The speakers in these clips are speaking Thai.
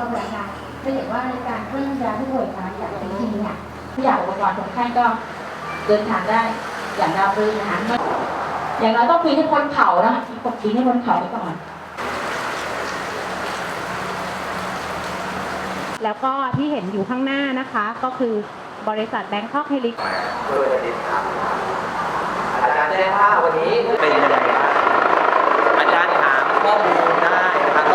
ก็เหมือนกันจะเห็นว่าในการเคลื่อนย้ายผู้ป่วยมาจากในทีเนี่ยผู้ใหญ่อุปกรณ์คนไข้ก็เดินทางได้อย่างราบรื่นนะคะอย่างน้อยต้องปีนให้พ้นเขานะคะปีนให้พ้นเขาไปก่อน แล้วก็ที่เห็นอยู่ข้างหน้านะคะก็คือบริษัทแบงคอกเฮลิเพื่อจะติดตามอาจารย์ได้ภาพวันนี้เป็นยังไงบ้างอาจารย์ถาม ข้อมูลได้นะครับ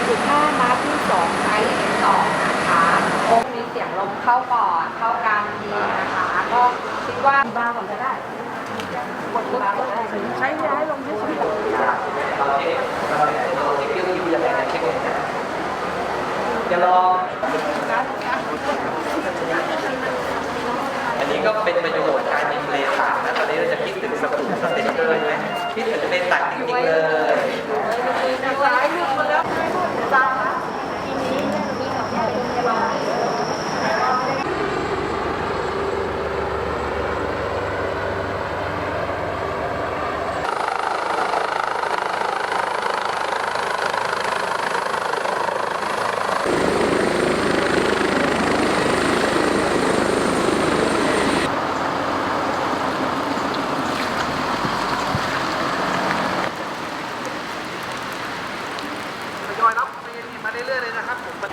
7.5มาร์คที่2ไอเอ็นสองนะคะองค์มีเสียงลมเข้าปอดเข้ากลางดีนะคะ ก็คิดว่าบ้าก่อนก็ได้กดบ้าก่อนก็ได้ใช้ย้ายลงที่สุดเราเช็คเราเช็คเราเช็คเรื่องที่ยังไงนะเช็คยังไงนะจะลองอันนี้ก็เป็นประโยชน์การยิงเลเซอร์นะตอนนี้เราจะคิดถึงสกุลสเตนเตอร์ไหมคิดถึงเลเซอร์จริงๆเลย ร้ายหยุดมาแล้วจ้า ทยอยรับมาเรื่อยๆเลยนะครับผม เอ่อ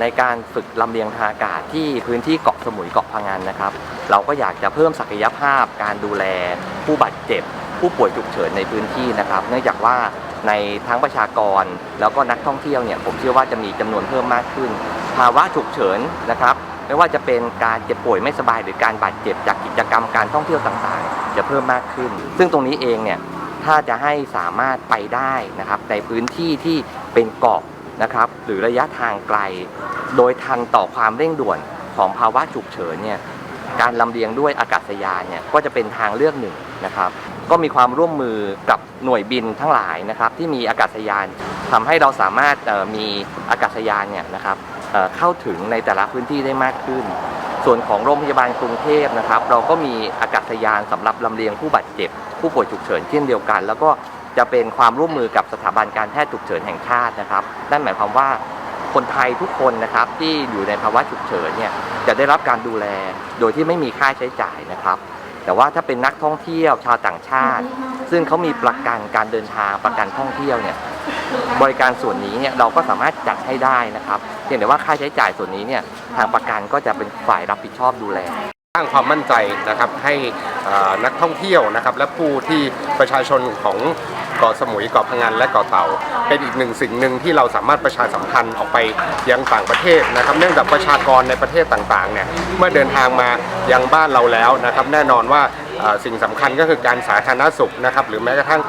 ในการฝึกลำเลียงทางอากาศที่พื้นที่เกาะสมุยเกาะพังงานนะครับ เราก็อยากจะเพิ่มศักยภาพการดูแล ผู้บาดเจ็บ ผู้ป่วยฉุกเฉินในพื้นที่นะครับ เนื่องจากว่าในทั้งประชากรแล้วก็นักท่องเที่ยวเนี่ยผมเชื่อว่าจะมีจำนวนเพิ่มมากขึ้น ภาวะฉุกเฉินนะครับ ไม่ว่าจะเป็นการเจ็บป่วยไม่สบายหรือการบาดเจ็บจากกิจกรรมการท่องเที่ยวต่างๆ จะเพิ่มมากขึ้น ซึ่งตรงนี้เองเนี่ยถ้าจะให้สามารถไปได้นะครับในพื้นที่ที่เป็นเกาะ นะครับหรือระยะทางไกล โดยทันต่อความเร่งด่วนของภาวะฉุกเฉินเนี่ยการลำเลียงด้วยอากาศยานเนี่ยก็จะเป็นทางเลือกหนึ่งนะครับ ก็มีความร่วมมือกับหน่วยบินทั้งหลายนะครับ ที่มีอากาศยานทำให้เราสามารถมีอากาศยานเนี่ยนะครับเเข้าถึงในแต่ละพื้นที่ได้มากขึ้น ส่วนของโรงพยาบาลกรุงเทพนะครับ เราก็มีอากาศยานสำหรับลำเลียงผู้บาดเจ็บ ผู้ป่วยฉุกเฉินเช่นเดียวกัน แล้วก็ จะเป็นความร่วมมือกับสถาบันการแพทย์ฉุกเฉินแห่งชาตินะครับนั่นหมายความว่าคนไทยทุกคนนะครับที่อยู่ในภาวะฉุกเฉินเนี่ยจะได้รับการดูแลโดยที่ไม่มีค่าใช้จ่ายนะครับ แต่ว่าถ้าเป็นนักท่องเที่ยวชาวต่างชาติ ซึ่งเขามีประกันการเดินทางประกันท่องเที่ยวเนี่ยบริการส่วนนี้เนี่ยเราก็สามารถจัดให้ได้นะครับเพียงแต่ว่าค่าใช้จ่ายส่วนนี้เนี่ยทางประกันก็จะเป็นฝ่ายรับผิดชอบดูแลสร้างความมั่นใจนะครับให้นักท่องเที่ยวนะครับและผู้ที่ประชาชนของ กาะสมุยเกาะพังงานและเกาะเต่า เป็นอีกหนึ่งสิ่งหนึ่งที่เราสามารถประชาสัมพันธ์ออกไปยังต่างประเทศนะครับ เนื่องจากประชากรในประเทศต่างๆเนี่ยเมื่อเดินทางมายังบ้านเราแล้วนะครับ แน่นอนว่าสิ่งสำคัญก็คือการสาธารณสุขนะครับหรือแม้กระทั่ง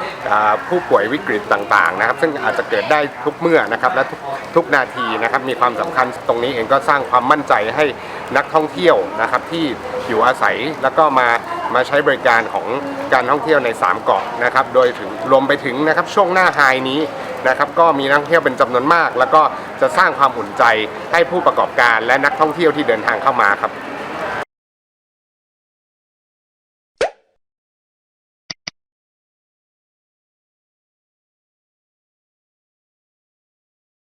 ผู้ป่วยวิกฤตต่างๆนะครับ ซึ่งอาจจะเกิดได้ทุกเมื่อนะครับและทุกทุกนาทีนะครับมีความสำคัญตรงนี้เองก็สร้างความมั่นใจให้นักท่องเที่ยวนะครับที่อยู่อาศัยแล้วก็มา มาใช้บริการของการท่องเที่ยวใน 3 เกาะนะครับ โดยถึงรวมไปถึงนะครับช่วงหน้าไฮนี้นะครับก็มีนักท่องเที่ยวเป็นจำนวนมาก แล้วก็จะสร้างความอุ่นใจให้ผู้ประกอบการและนักท่องเที่ยวที่เดินทางเข้ามาครับ